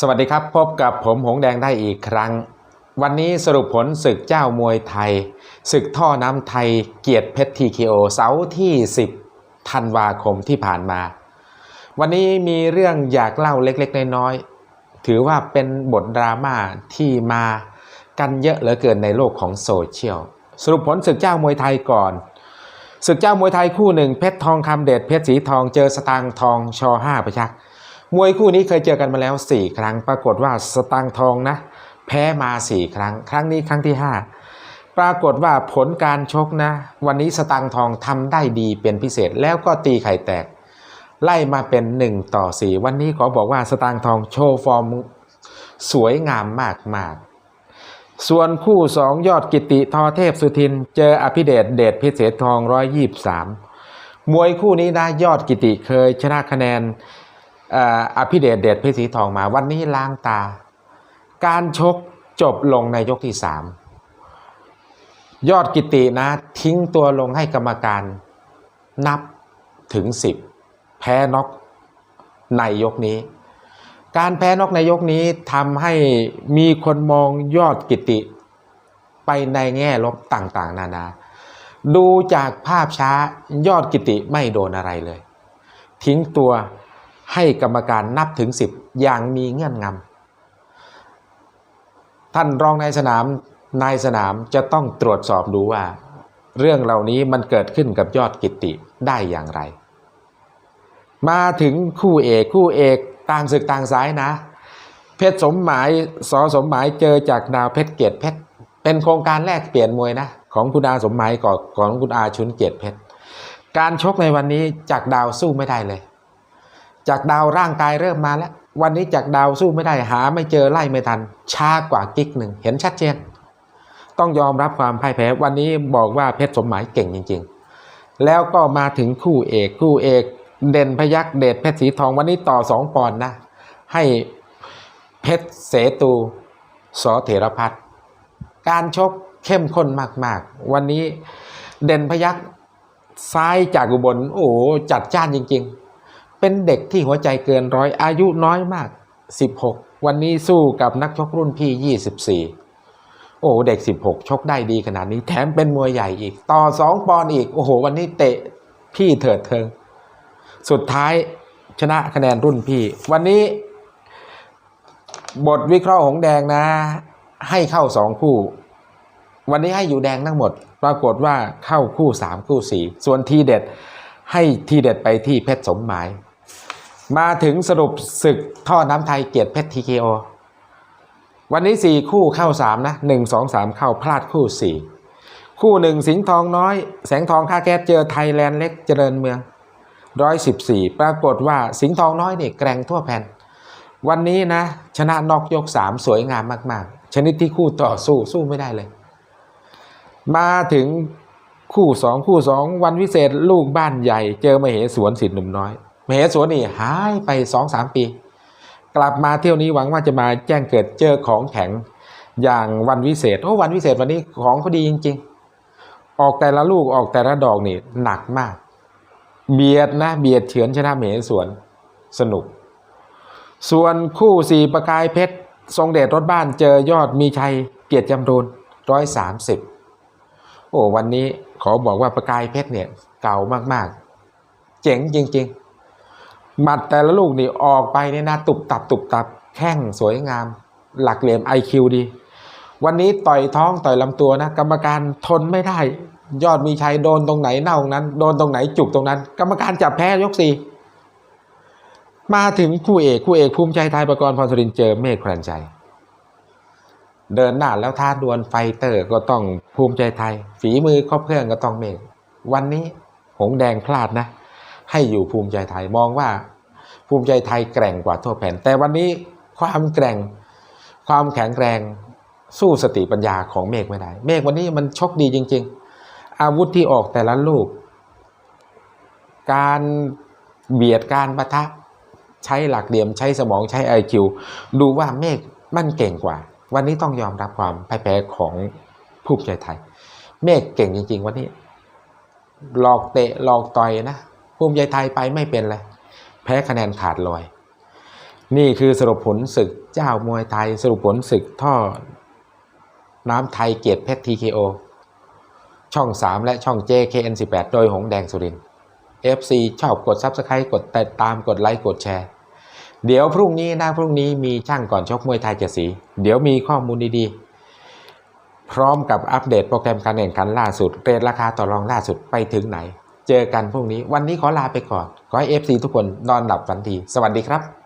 สวัสดีครับ พบกับผมหงแดงได้อีกครั้ง วันนี้สรุปผลศึกเจ้ามวยไทย ศึกท่อน้ำไทยเกียรติเพชรทีเคโอเสาร์ที่ 10ธันวาคมที่ผ่านมา วันนี้มีเรื่องอยากเล่าเล็กๆ น้อยๆ ถือว่าเป็นบทดราม่าที่มากันเยอะเหลือเกินในโลกของโซเชียลสรุปผลศึกเจ้ามวยไทยก่อนศึกเจ้ามวยไทยคู่หนึ่งเพชรทองคำเดชเพชรสีทองเจอสตางทองชอห้าประชักษ์ มวยคู่นี้เคยเจอกันมาแล้ว 4 ครั้ง ปรากฏว่าสตางทองนะ แพ้มา 4 ครั้ง ครั้งนี้ครั้งที่ 5 ปรากฏว่าผลการชกนะ วันนี้สตางทองทำได้ดีเป็นพิเศษแล้วก็ตีไข่แตก ไล่มาเป็น 1 ต่อ 4 วันนี้ขอบอกว่าสตางทองโชว์ฟอร์มสวยงามมากๆส่วนคู่2ยอดกิติทอเทพสุทิน เจออภิเดชเดชพิเศษทอง123มวยคู่นี้นะยอดกิติเคยชนะคะแนน อภิเดชเดชเพชรสีทองมาวันนี้ล้างตา การชกจบลงในยกที่สามยอดกิตินะทิ้งตัวลงให้กรรมการนับถึงสิบแพ้น็อกในยกนี้ การแพ้น็อกในยกนี้ทำให้มีคนมองยอดกิติ ไปในแง่ลบต่างๆ นานา ดูจากภาพช้ายอดกิติไม่โดนอะไรเลย ทิ้งตัว ให้กรรมการนับถึง 10 อย่างมีเงื่อนงำท่านรองนายสนามนายสนามจะต้องตรวจสอบดูว่า เรื่องเหล่านี้มันเกิดขึ้นกับยอดกิติได้อย่างไร มาถึงคู่เอกคู่เอกต่างศึกต่างสายนะ เพชรสมหมายสอสมหมายเจอจากดาวเพชรเกียรติเพชรเป็นโครงการแรกเปลี่ยนมวยนะ ของคุณอาสมหมายก่อนของคุณอาชุนเกียรติเพชรการชกในวันนี้จากดาวสู้ไม่ได้เลย จากดาวร่างกายเริ่มมาแล้ว วันนี้จากดาวสู้ไม่ได้หาไม่เจอไล่ไม่ทัน ช้ากว่ากิ๊กหนึ่งเห็นชัดเจน ต้องยอมรับความพ่ายแพ้วันนี้บอกว่าเพชรสมหมายเก่งจริง ๆ แล้วก็มาถึงคู่เอกคู่เอก เด่นพยักเดชเพชรสีทองวันนี้ต่อสองปอนด์นะ ให้เพชรเสตูสอเถรพัฒการชกเข้มข้นมากๆ วันนี้เด่นพยักซ้ายจากอุบลโอ้จัดจ้านจริง ๆ เป็นเด็กที่หัวใจเกินร้อยอายุน้อยมาก 16 วันนี้สู้กับนักชกรุ่นพี่ 24 โอ้เด็ก 16 ชกได้ดีขนาดนี้ แถมเป็นมวยใหญ่อีก ต่อ 2 ปอนด์อีก โอ้โห วันนี้เตะพี่เถิดเทิง สุดท้ายชนะคะแนนรุ่นพี่ วันนี้ บทวิเคราะห์ของแดงนะ ให้เข้าสองคู่ วันนี้ให้อยู่แดงทั้งหมด ปรากฏว่าเข้าคู่3คู่4ส่วนทีเด็ดให้ทีเด็ดไปที่เพชรสมหมาย มาถึงสรุปศึกท่อน้ำไทยเกียรติเพชรทีเคโอวันนี้ 4 คู่เข้า 3 นะ1 2 3 เข้าพลาดคู่ 4 คู่ 1 สิงห์ทองน้อย แสงทองค่าแก๊สเจอไทยแลนด์เล็กเจริญเมือง 114 ปรากฏว่าสิงห์ทองน้อยเนี่ยแกร่งทั่วแผ่น วันนี้นะ ชนะนอกยก 3 สวยงามมากๆ ชนิดที่คู่ต่อสู้สู้ไม่ได้เลย มาถึงคู่สองคู่สองวันวิเศษลูกบ้านใหญ่ เจอมาเหสวนสิทธิ์หนุ่มน้อย มเหสวนนี่หายไปสองสามปี กลับมาเที่ยวนี้หวังว่าจะมาแจ้งเกิดเจอของแข็งอย่างวันวิเศษโอ้วันวิเศษวันนี้ของเขาดีจริง ๆ ออกแต่ละลูกออกแต่ละดอกนี่หนักมาก เบียดนะเบียดเฉือนชนะเหสวนสนุก ส่วนคู่สี่ประกายเพชร ทรงเดชรถบ้านเจอยอดมีชัยเกียรติจำรูนร้อยสามสิบโอ้วันนี้ขอบอกว่าประกายเพชรเนี่ยเก่ามากๆ เจ๋งจริง ๆ หมัดแต่ละลูกนี่ออกไปเนี่ยนะตุบตับตุบตับแข้งสวยงาม หลักเหลี่ยม IQ ดี วันนี้ต่อยท้องต่อยลำตัวนะ กรรมการทนไม่ได้ ยอดมีชัยโดนตรงไหนเน่าตรงนั้น โดนตรงไหนจุกตรงนั้น กรรมการจับแพ้ยกสี่มาถึงคู่เอกคู่เอกภูมิใจไทยประกรณ์พรสุรินเจอเมฆแครนใจ เดินหน้าแล้วท้าดวลไฟเตอร์ก็ต้องภูมิใจไทย ฝีมือครบเครื่องก็ต้องเมฆวันนี้หงแดงพลาดนะ ให้อยู่ภูมิใจไทยมองว่า ภูมิใจไทยแกร่งกว่าทั่วแผ่น แต่วันนี้ความแกร่ง ความแข็งแรงสู้สติปัญญาของเมฆไม่ได้ เมฆวันนี้มันชกดีจริง ๆ อาวุธที่ออกแต่ละลูก การเบียดการปะทะใช้หลักเหลี่ยมใช้สมองใช้ไอคิวดูว่าเมฆมันเก่งกว่า วันนี้ต้องยอมรับความพ่ายแพ้ของภูมิใจไทย เมฆเก่งจริง ๆ วันนี้ หลอกเตะหลอกต่อยนะ ภูมิใจไทยไปไม่เป็นเลยแพ้คะแนนขาดลอย นี่คือสรุปผลศึกเจ้ามวยไทย สรุปผลศึกท่อ น้ำไทยเกียรติเพชร TKO ช่อง 3 และช่อง JKN18 โดยหงแดงสุริน FC ชอบกด Subscribe กดติดตามกดไลค์กดแชร์ เดี๋ยวพรุ่งนี้นะพรุ่งนี้มีช่างก่อนชกมวยไทยเจ็ดสี เดี๋ยวมีข้อมูลดีๆ พร้อมกับอัปเดตโปรแกรมการแข่งขันล่าสุดเรทราคาต่อรองล่าสุดไปถึงไหน เจอกันพรุ่งนี้ วันนี้ขอลาไปก่อน ขอให้เอฟซีทุกคนนอนหลับฝันดี สวัสดีครับ